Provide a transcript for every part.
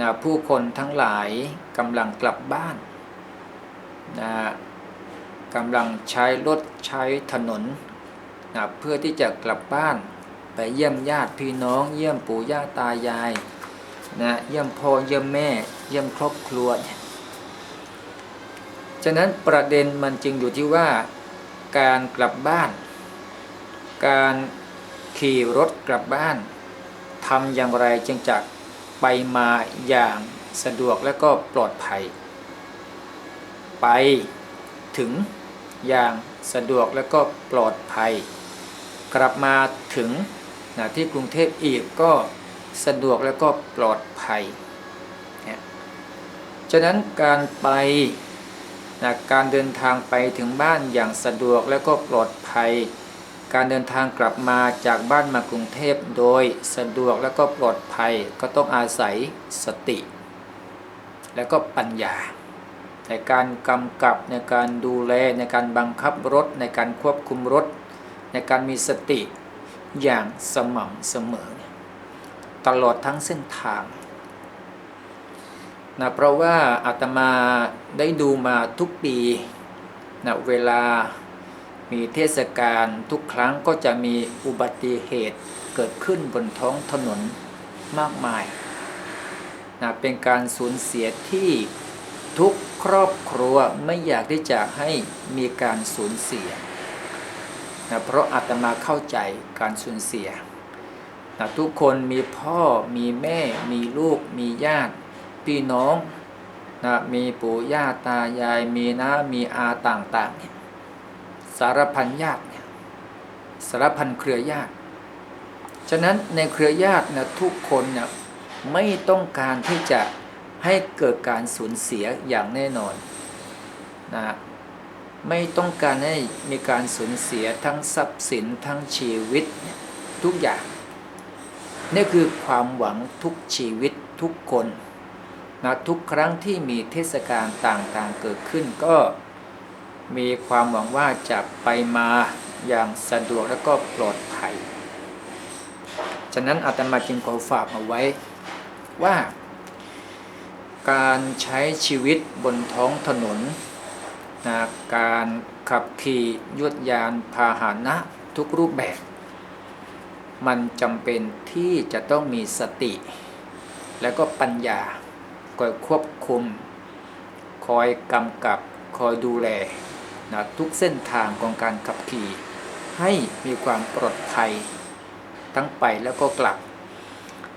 นะผู้คนทั้งหลายกำลังกลับบ้านนะกำลังใช้รถใช้ถนนนะเพื่อที่จะกลับบ้าน ไปเยี่ยมญาติพี่น้อง เยี่ยมปู่ย่าตายายนะเยี่ยมพ่อเยี่ยมแม่ เยี่ยมครอบครัวฉะนั้นประเด็นมันจึงอยู่ที่ว่า การกลับบ้าน การขี่รถกลับบ้านทำอย่างไรจึงจะ ไปมาอย่างสะดวกและก็ปลอดภัย ไปถึงอย่างสะดวกและก็ปลอดภัย กลับมาถึงนะที่กรุงเทพอีกก็สะดวกและก็ปลอดภัยนะฉะนั้นการไปนะการเดินทางไปถึงบ้านอย่างสะดวกและก็ปลอดภัย การเดินทางกลับมาจากบ้านมากรุงเทพโดยสะดวกและก็ปลอดภัยก็ต้องอาศัยสติ และก็ปัญญา ในการกำกับในการดูแลในการบังคับรถ ในการควบคุมรถ ในการมีสติอย่างสม่ำเสมอ ตลอดทั้งเส้นทางนะเพราะว่าอาตมาได้ดูมาทุกปีนะเวลา มีเทศกาลทุกครั้งก็จะมีอุบัติเหตุเกิดขึ้นบนท้องถนนมากมายนะเป็นการสูญเสียที่ทุกครอบครัวไม่อยากที่จะให้มีการสูญเสียนะเพราะอาตมาเข้าใจการสูญเสียนะทุกคนมีพ่อมีแม่ มีลูก มีญาติพี่น้องนะมีปู่ย่าตายายมีน้ามีอาต่างๆเนี่ย สารพันญาติเนี่ยสารพันเครือญาติ ฉะนั้นในเครือญาตินะทุกคนเนี่ยไม่ต้องการที่จะให้เกิดการสูญเสียอย่างแน่นอนนะไม่ต้องการให้มีการสูญเสียทั้งทรัพย์สินทั้งชีวิตทุกอย่าง นี่คือความหวังทุกชีวิตทุกคนนะทุกครั้งที่มีเทศกาลต่างๆเกิดขึ้นก็ มีความหวังว่าจะไปมาอย่างสะดวกและก็ปลอดภัย ฉะนั้นอาตมาจึงขอฝากเอาไว้ว่า การใช้ชีวิตบนท้องถนนนะการขับขี่ยวดยานพาหนะทุกรูปแบบ มันจำเป็นที่จะต้องมีสติ และก็ปัญญาคอยควบคุม คอยกำกับคอยดูแล นะทุกเส้นทางของการขับขี่ให้มีความปลอดภัยทั้งไปแล้วก็กลับ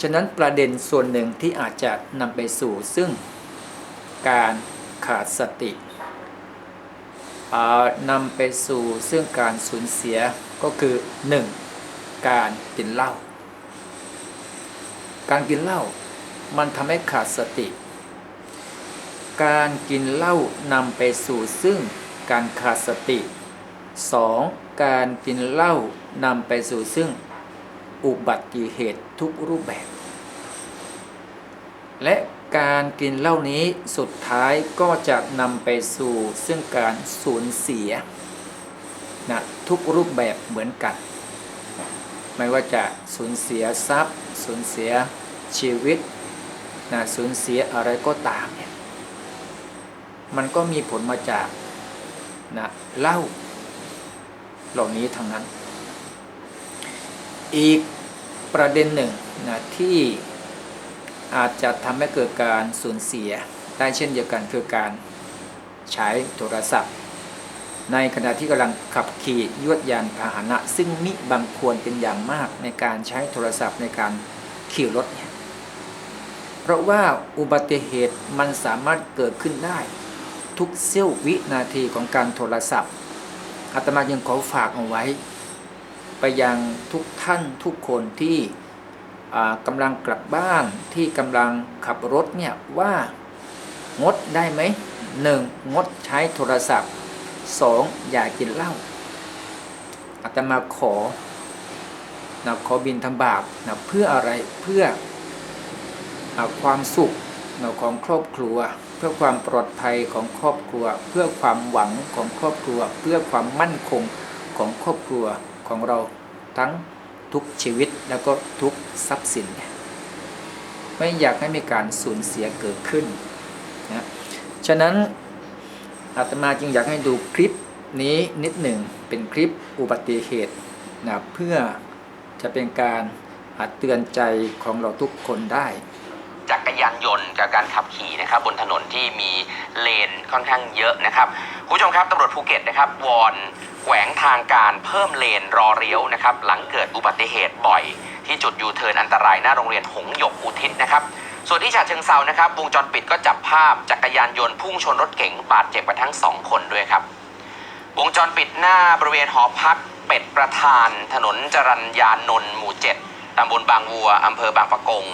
ฉะนั้นประเด็นส่วนหนึ่งที่อาจจะนำไปสู่ซึ่งการขาดสตินำไปสู่ซึ่งการสูญเสียก็คือ 1. การกินเหล้าการกินเหล้ามันทำให้ขาดสติ การกินเหล้านำไปสู่ซึ่ง การขาดสติ 2. การกินเหล้านำไปสู่ซึ่งอุบัติเหตุทุกรูปแบบ และการกินเหล้านี้สุดท้ายก็จะนำไปสู่ซึ่งการสูญเสียนะทุกรูปแบบเหมือนกัน ไม่ว่าจะสูญเสียทรัพย์ สูญเสียชีวิตนะสูญเสียอะไรก็ตามเนี่ยมันก็มีผลมาจาก นะเหล้าเหล่านี้ทั้งนั้น อีกประเด็นหนึ่งนะที่อาจจะทำให้เกิดการสูญเสียได้เช่นเดียวกันคือการใช้โทรศัพท์ ในขณะที่กำลังขับขี่ยวดยานพาหนะ ซึ่งมิบังควรเป็นอย่างมากในการใช้โทรศัพท์ในการขี่รถเนี่ยเพราะว่าอุบัติเหตุมันสามารถเกิดขึ้นได้ ทุกเสี้ยววินาทีของการโทรศัพท์อาตมายังขอฝากเอาไว้ ไปยังทุกท่านทุกคนที่กำลังกลับบ้านที่กำลังขับรถเนี่ยว่างดได้ไหมหนึ่งงดใช้โทรศัพท์สองอย่ากินเหล้าอาตมาขอนะขอบินทำบาทนะเพื่ออะไรเพื่ออความสุข ของครอบครัว เพื่อความปลอดภัยของครอบครัว เพื่อความหวังของครอบครัว เพื่อความมั่นคงของครอบครัวของเราทั้งทุกชีวิตแล้วก็ทุกทรัพย์สิน ไม่อยากให้มีการสูญเสียเกิดขึ้นนะฉะนั้นอาตมาจึงอยากให้ดูคลิปนี้นิดหนึ่งเป็นคลิปอุบัติเหตุนะเพื่อจะเป็นการเตือนใจของเราทุกคนได้ จักรยานยนต์กับการขับขี่นะครับบนถนนที่มีเลนค่อนข้างเยอะนะครับคุณผู้ชมครับตำรวจภูเก็ตนะครับวอนแขวงทางการเพิ่มเลนรอเลี้ยวนะครับหลังเกิดอุบัติเหตุบ่อย ที่จุดยูเทิร์นอันตรายหน้าโรงเรียนหงหยกอุทิศนะครับส่วนที่ฉะเชิงเซานะครับวงจรปิดก็จับภาพจักรยานยนต์พุ่งชนรถเก๋งบาดเจ็บไปทั้งสองคนด้วยครับวงจรปิดหน้าบริเวณหอพักเป็ดประธาน ถนนจรัญญานนท์หมู่ 7ตำบลบางวัวอำเภอบางปะกง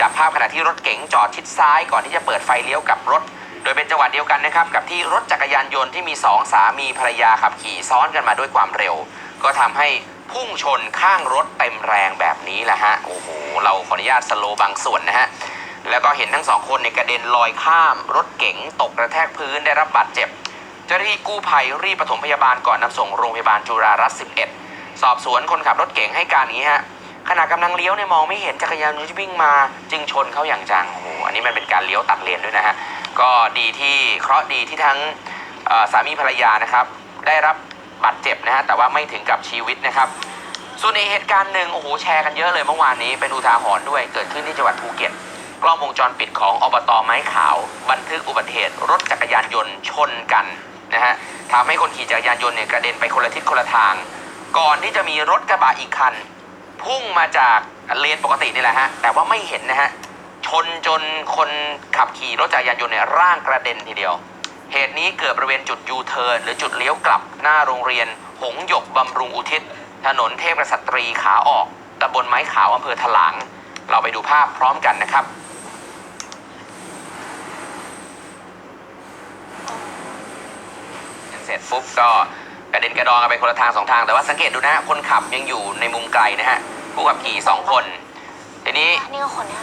จับภาพขณะที่รถเก๋งจอดชิดซ้ายก่อนที่จะเปิดไฟเลี้ยวกับรถ โดยเป็นจังหวะเดียวกันนะครับกับที่รถจักรยานยนต์ที่มีสองสามีภรรยาขับขี่ซ้อนกันมาด้วยความเร็ว ก็ทำให้พุ่งชนข้างรถเต็มแรงแบบนี้แหละฮะโอ้โหเราขออนุญาตสโลว์บางส่วนนะฮะแล้วก็เห็นทั้งสองคนในยกระเด็นลอยข้าม รถเก๋งตกกระแทกพื้นได้รับบาดเจ็บ เจ้าหน้าที่กู้ภัยรีบปฐมพยาบาลก่อนนำส่งโรงพยาบาลจุฬารัตน์11 สอบสวนคนขับรถเก๋งให้การนี้ฮะ ขณะกำลังเลี้ยวเนี่ยมองไม่เห็นจักรยานยนต์ที่วิ่งมาจึงชนเขาอย่างจังโอ้โหอันนี้มันเป็นการเลี้ยวตัดเลนด้วยนะฮะก็ดีที่เคราะห์ดีที่ทั้งสามีภรรยานะครับได้รับบาดเจ็บนะฮะแต่ว่าไม่ถึงกับชีวิตนะครับส่วนในเหตุการณ์หนึ่งโอ้โหแชร์กันเยอะเลยเมื่อวานนี้เป็นอุทาหรณ์ด้วยเกิดขึ้นที่จังหวัดภูเก็ตกล้องวงจรปิดของอบตไม้ขาว บันทึกอุบัติเหตุรถจักรยานยนต์ชนกันนะฮะทำให้คนขี่จักรยานยนต์เนี่ยกระเด็นไปคนละทิศคนละทาง ก่อนที่จะมีรถกระบะอีกคัน พุ่งมาจากเลนปกตินี่แหละฮะ แต่ว่าไม่เห็นนะฮะ ชนจนคนขับขี่รถจักรยานยนต์เนี่ยร่างกระเด็นทีเดียว เหตุนี้เกิดบริเวณจุดยูเทิร์นหรือจุดเลี้ยวกลับหน้าโรงเรียน หงหยกบำรุงอุทิศ ถนนเทพกษัตรีขาออกตำบลไม้ขาวอำเภอถลาง เราไปดูภาพพร้อมกันนะครับเสร็จปุ๊บก็กระเด็นกระดอนกันไปคนละทางสองทาง แต่ว่าสังเกตดูนะฮะคนขับยังอยู่ในมุมไกลนะฮะ ผู้ขับขี่สองคนทีนี้นี่ก็คนเนี้ย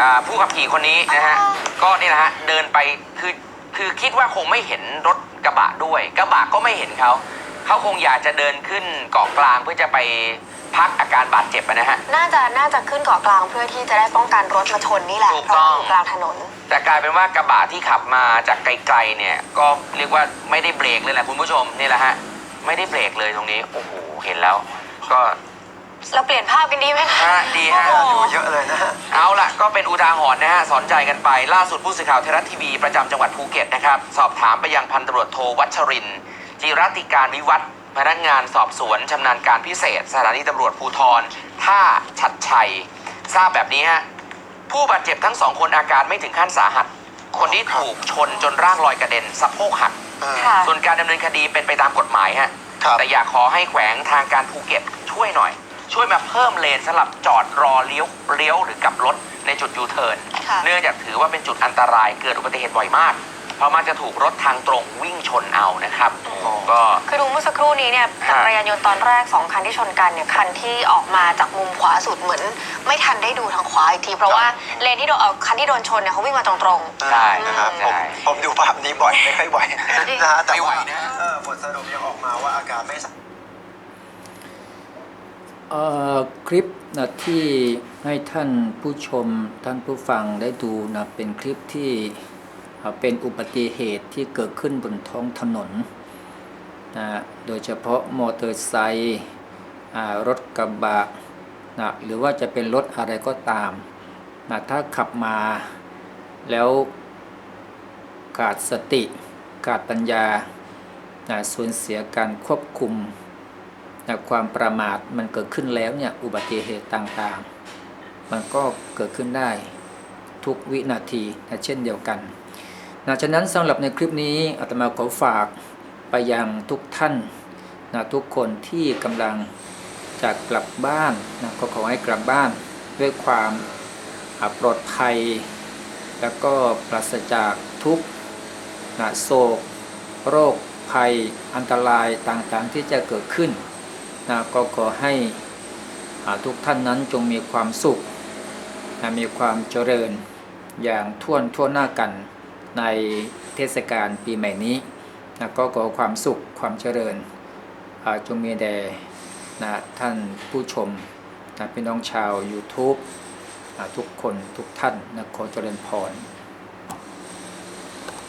อ่าผู้ขับขี่คนนี้นะฮะก็นี่แหละฮะเดินไปคือคือคิดว่าคงไม่เห็นรถกระบะด้วย กระบะก็ไม่เห็นเขาเขาคงอยากจะเดินขึ้นเกาะกลางเพื่อจะไปพักอาการบาดเจ็บอะนะฮะ น่าจะน่าจะขึ้นเกาะกลางเพื่อที่จะได้ป้องกันรถมาชนนี่แหละถูกเพราะต้ว่าอง อยู่กลางถนน แต่กลายเป็นว่ากระบะที่ขับมาจากไกลๆเนี่ย ก็เรียกว่าไม่ได้เบรกเลยแหละคุณผู้ชมนี่แหละฮะ ไม่ได้เบรกเลยตรงนี้ โอ้โห เห็นแล้ว ก็ เราเปลี่ยนภาพกันดีไหมคะฮะดีฮะโอ้โห เยอะเลยนะฮะ เอาล่ะ ก็เป็นอุทาหรณ์นะฮะสอนใจกันไป ล่าสุดผู้สื่อข่าวไทยรัฐทีวีประจำจังหวัดภูเก็ตนะครับ สอบถามไปยังพันตำรวจโทวัชรินทร์จิรติการวิวัฒน์พนักงานสอบสวนชำนาญการพิเศษ สถานีตำรวจภูธรท่าชัดชัย ทราบแบบนี้ฮะ ผู้บาดเจ็บทั้งสองคนอาการไม่ถึงขั้นสาหัส คนที่ถูกชนจนร่างลอยกระเด็นสะโพกหักค่ะ ส่วนการดำเนินคดีเป็นไปตามกฎหมายฮะ ครับ แต่อยากขอให้แขวงทางการภูเก็ตช่วยหน่อย ช่วยมาเพิ่มเลนสำหรับจอดรอเลี้ยวเลี้ยวหรือกลับรถในจุดยูเทิร์นค่ะ เนื่องจากถือว่าเป็นจุดอันตรายเกิดอุบัติเหตุบ่อยมาก เพราะมักจะถูกรถทางตรงวิ่งชนเอานะครับ ก็ คือดูเมื่อสักครู่นี้เนี่ยจักรยานยนต์ตอนแรกสองคันที่ชนกันเนี่ยคันที่ออกมาจากมุมขวาสุดเหมือน ไม่ทันได้ดูทางขวาอีกที เพราะว่าเลนที่โดนเอ่อคันที่โดนชนเนี่ยเขาวิ่งมาตรงใช่นะครับใช่ ผมผมดูภาพนี้บ่อยไม่ค่อยไหวนะฮะแต่ไม่ไหวว่านะ เออผลสรุปยังออกมาว่าอาการไม่สาเอ่อ คลิปนะที่ให้ท่านผู้ชมท่านผู้ฟังได้ดูนะเป็นคลิปที่เป็นอุบัติเหตุที่เกิดขึ้นบนท้องถนนนะโดยเฉพาะมอเตอร์ไซค์รถกระบะนะหรือว่าจะเป็นรถอะไรก็ตามนะถ้าขับมาแล้วขาดสติขาดปัญญานะสูญเสียการควบคุม นะความประมาทมันเกิดขึ้นแล้วเนี่ยอุบัติเหตุต่างๆ มันก็เกิดขึ้นได้ทุกวินาทีนะเช่นเดียวกันนะฉะนั้นสำหรับในคลิปนี้อาตมาขอฝากไปยังทุกท่านนะทุกคนที่กำลังจะกลับบ้านนะก็ขอให้กลับบ้านด้วยความปลอดภัย แล้วก็ปราศจากทุกข์นะโศก โรคภัยอันตรายต่างๆที่จะเกิดขึ้น นะก็ขอให้ทุกท่านนั้นจงมีความสุขนะมีความเจริญอย่างท่วนทั่วหน้ากันในเทศกาลปีใหม่นี้นะก็ขอความสุขความเจริญจงมีแด่นะท่านผู้ชมนะพี่น้องชาว YouTube ทุกคนทุกท่านนะขอเจริญพร